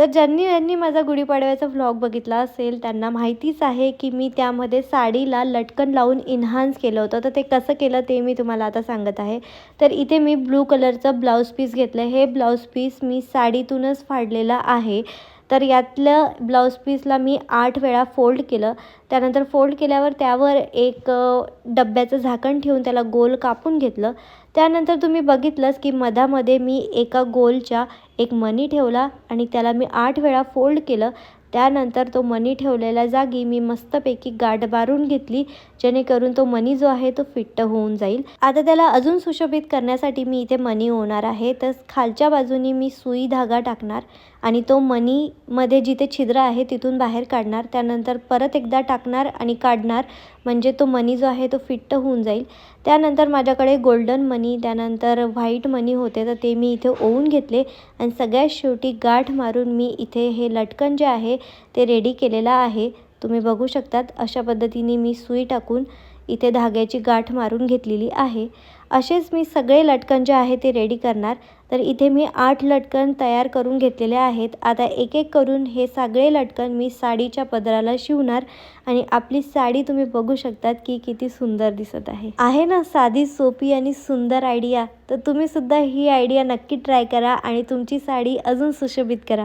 तर ज्यांनी ज्यांनी माझा गुढीपाडव्याचा व्लॉग बघितला असेल त्यांना माहितीच आहे की मी त्यामध्ये साडीला लटकन लावून इन्हान्स केलं होतं. तर ते कसं केलं ते मी तुम्हाला आता सांगत आहे. तर इथे मी ब्लू कलरचं ब्लाऊज पीस घेतलं हे ब्लाऊज पीस मी साडीतूनच फाडलेलं आहे. तर यातलं ब्लाऊज पीसला मी आठ वेळा फोल्ड केलं. त्यानंतर फोल्ड केल्यावर त्यावर एक डब्याचं झाकण ठेवून त्याला गोल कापून घेतलं. त्यानंतर तुम्ही बघितलंच की मधामध्ये मी एका गोलच्या एक मणी ठेवला आणि त्याला मी आठ वेळा फोल्ड केलं. त्यानंतर तो मणी ठेवलेल्या जागी मी मस्तपैकी गाठ बारून घेतली जेणेकरून तो मणी जो आहे तो फिट्ट होऊन जाईल. आता त्याला अजून सुशोभित करण्यासाठी मी इथे मणी होणार आहे. तर खालच्या बाजूनी मी सुई धागा टाकणार आणि तो मनीमध्ये जिथे छिद्र आहे तिथून बाहेर काढणार. त्यानंतर परत एकदा टाकणार आणि काढणार म्हणजे तो मनी जो आहे तो फिट्ट होऊन जाईल. त्यानंतर माझ्याकडे गोल्डन मनी त्यानंतर व्हाईट मनी होते तर ते मी इथे ओवून घेतले. आणि सगळ्यात शेवटी गाठ मारून मी इथे हे लटकन जे आहे ते रेडी केलेलं आहे. तुम्ही बघू शकतात अशा पद्धतीने मी सुई टाकून इथे धाग्याची गाठ मारून घेतलेली आहे. असेच मी सगळे लटकन जे आहे ते रेडी करणार. तर इथे मी आठ लटकन तयार करून घेतलेले आहेत. आता एक एक करून हे सगळे लटकन मी साडीच्या पदराला शिवणार आणि आपली साडी तुम्ही बघू शकतात की किती सुंदर दिसत आहे. आहे ना साधी सोपी आणि सुंदर आयडिया तर तुम्ही सुद्धा ही आयडिया नक्की ट्राय करा आणि तुमची साडी अजून सुशोभित करा.